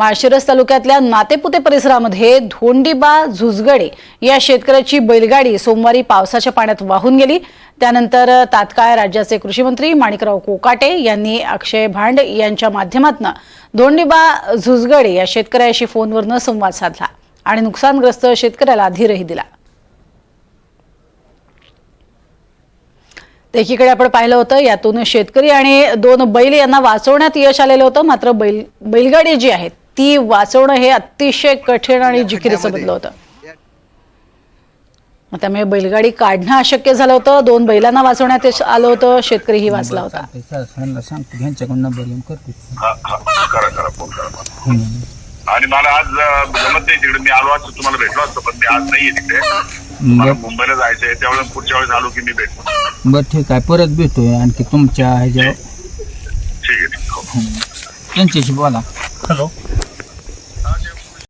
माळशिरस तालुक्यातल्या नातेपुते परिसरामध्ये धोंडीबा झुजगडे या शेतकऱ्याची बैलगाडी सोमवारी पावसाच्या पाण्यात वाहून गेली. त्यानंतर तात्काळ राज्याचे कृषी मंत्री माणिकराव कोकाटे यांनी अक्षय भांड यांच्या माध्यमातून धोंडीबा झुजगडे या शेतकऱ्याशी फोनवरनं संवाद साधला आणि नुकसानग्रस्त शेतकऱ्याला धीरही दिला. एकीकडे आपण पाहिलं होतं यातून शेतकरी आणि दोन बैल यांना वाचवण्यात यश आलेलं होतं मात्र बैल बैलगाडी जी आहेत ती वाचवणं हे अतिशय कठीण आणि जिकिरीचं बनलं होतं. त्यामुळे बैलगाडी काढणं अशक्य झालं होतं. दोन बैलांना वाचवण्यात आलं होतं. शेतकरीही वाचला होता. हा, हा. आणि मला आज जमत नाही तिकडे. मी आलो असतो तुम्हाला भेटलो असतो पण मी आज नाहीये तिकडे. मला बरं. मुंबईला जायचंय त्यावेळेस पुढच्या वेळेस आलो की मी भेटतो. बरं ठीक आहे. परत भेटूया आणखी तुमच्या ह्याच्यावर. ठीक आहे ठीक आहे. हो. त्यांच्याशी बोला. हॅलो.